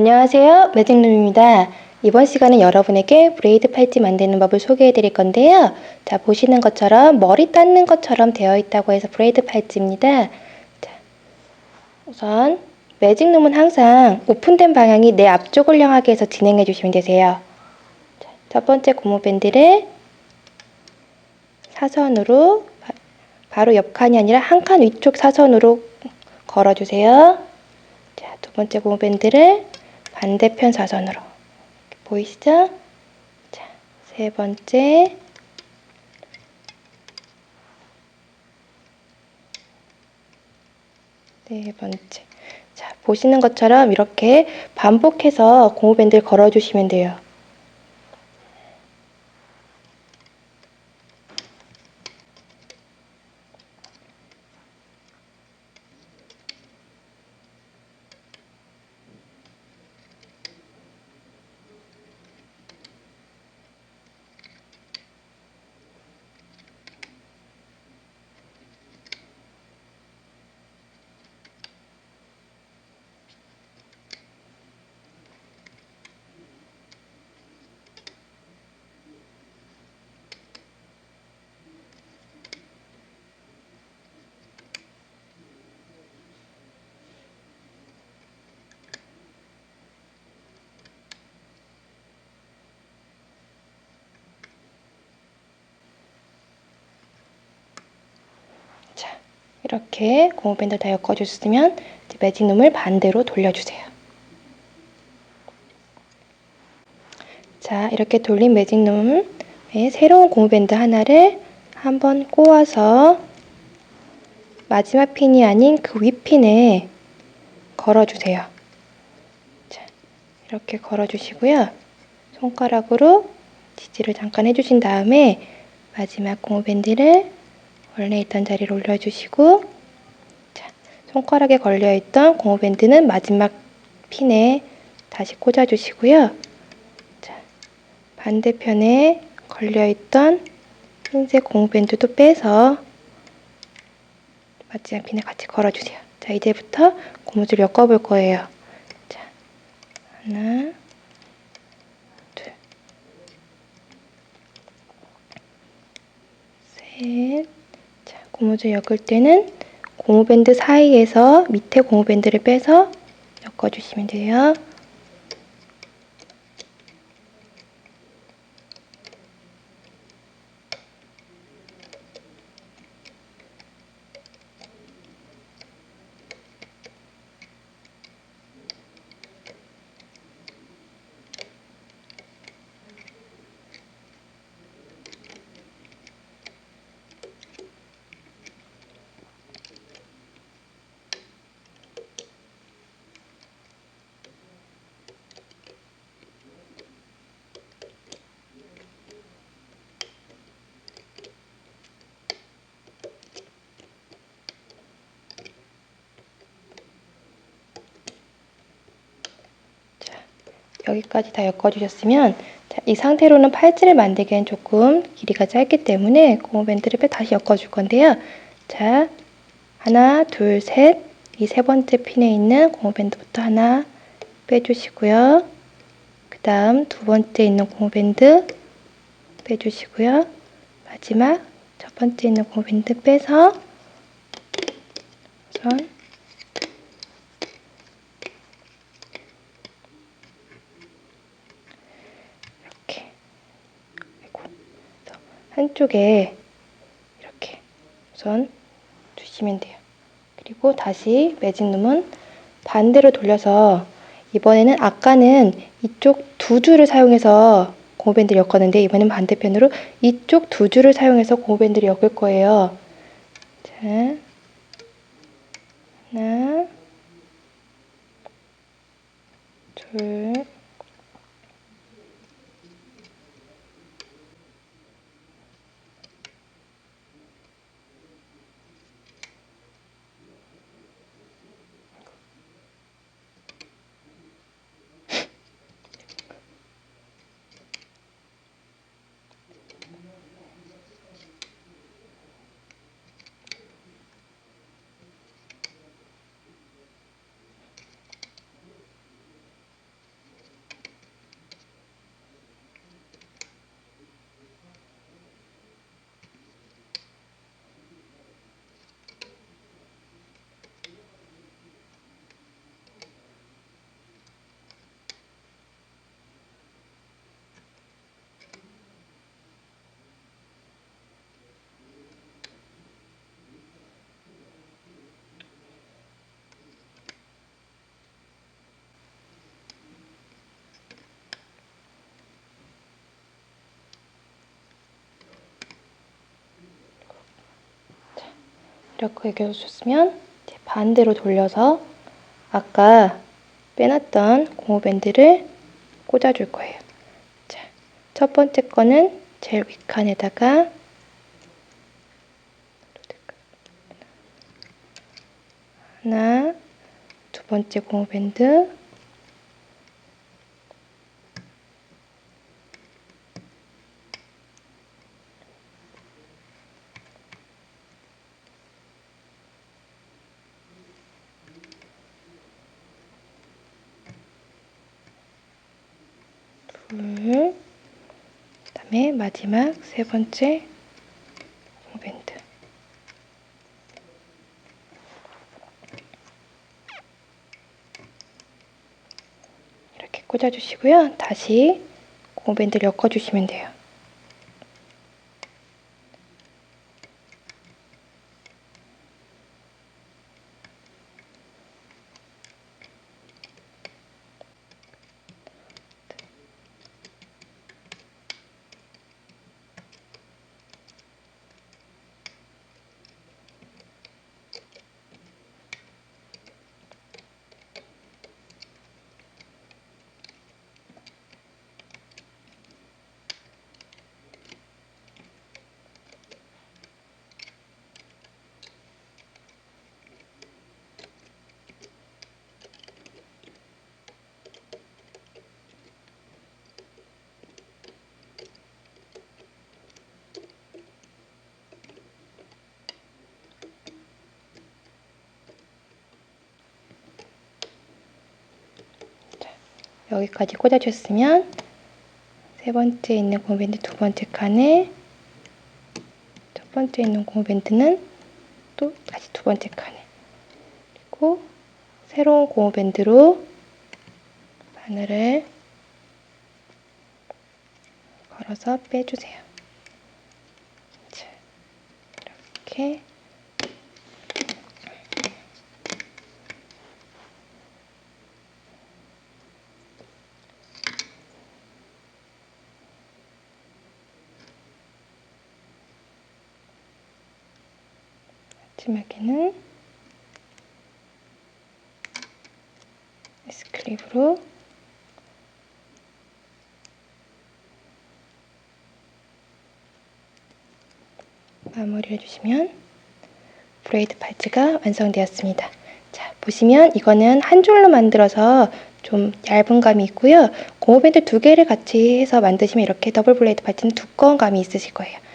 안녕하세요. 매직룸입니다. 이번 시간은 여러분에게 브레이드 팔찌 만드는 법을 소개해 드릴 건데요. 자, 보시는 것처럼 머리 닦는 것처럼 되어 있다고 해서 브레이드 팔찌입니다. 자, 우선 매직룸은 항상 오픈된 방향이 내 앞쪽을 향하게 해서 진행해 주시면 되세요. 자, 첫 번째 고무밴드를 사선으로 바- 바로 옆 칸이 아니라 한 칸 위쪽 사선으로 걸어주세요. 자, 두 번째 고무밴드를 반대편 사선으로 보이시죠? 자, 세 번째 네 번째 자, 보시는 것처럼 이렇게 반복해서 고무밴드를 걸어주시면 돼요. 자, 이렇게 고무밴드 다 엮어주셨으면 매직룸을 반대로 돌려주세요. 자, 이렇게 돌린 매직룸에 새로운 고무밴드 하나를 한번 꼬아서 마지막 핀이 아닌 그 윗핀에 걸어주세요. 자, 이렇게 걸어주시고요. 손가락으로 지지를 잠깐 해주신 다음에 마지막 고무밴드를 원래 있던 자리로 올려주시고 자, 손가락에 걸려있던 고무밴드는 마지막 핀에 다시 꽂아주시고요. 자, 반대편에 걸려있던 흰색 고무밴드도 빼서 마지막 핀에 같이 걸어주세요. 자, 이제부터 고무줄 엮어볼 거예요. 자, 하나, 둘, 셋, 자, 고무줄 엮을 때는 고무밴드 사이에서 밑에 고무밴드를 빼서 엮어주시면 돼요. 여기까지 다 엮어주셨으면 자, 이 상태로는 팔찌를 만들기엔 조금 길이가 짧기 때문에 고무밴드를 빼 다시 엮어줄 건데요. 자, 하나, 둘, 셋. 이 세 번째 핀에 있는 고무밴드부터 하나 빼주시고요. 그 다음 두 번째 있는 고무밴드 빼주시고요. 마지막 첫 번째 있는 고무밴드 빼서 우선 이렇게 아이고, 그래서 한쪽에 이렇게 우선 두시면 돼요. 그리고 다시 매직룸은 반대로 돌려서 이번에는 아까는 이쪽 두 줄을 사용해서 고무밴드를 엮었는데 이번엔 반대편으로 이쪽 두 줄을 사용해서 고무밴드를 엮을 거예요. 자, 하나, 둘, 이렇게 이제 반대로 돌려서 아까 빼놨던 고무밴드를 꽂아줄 거예요. 자, 첫 번째 거는 제일 윗칸에다가 하나, 두 번째 고무밴드 둘, 그 다음에 마지막 세 번째 고무밴드. 이렇게 꽂아주시고요. 다시 고무밴드를 엮어주시면 돼요. 여기까지 꽂아줬으면 세 번째 있는 고무밴드 두 번째 칸에 첫 번째 있는 고무밴드는 또 다시 두 번째 칸에 그리고 새로운 고무밴드로 바늘을 걸어서 빼주세요. 자, 이렇게 마지막에는 스클립으로 마무리해 주시면 브레이드 팔찌가 완성되었습니다. 자, 보시면 이거는 한 줄로 만들어서 좀 얇은 감이 있고요. 고무밴드 두 개를 같이 해서 만드시면 이렇게 더블 브레이드 팔찌는 두꺼운 감이 있으실 거예요.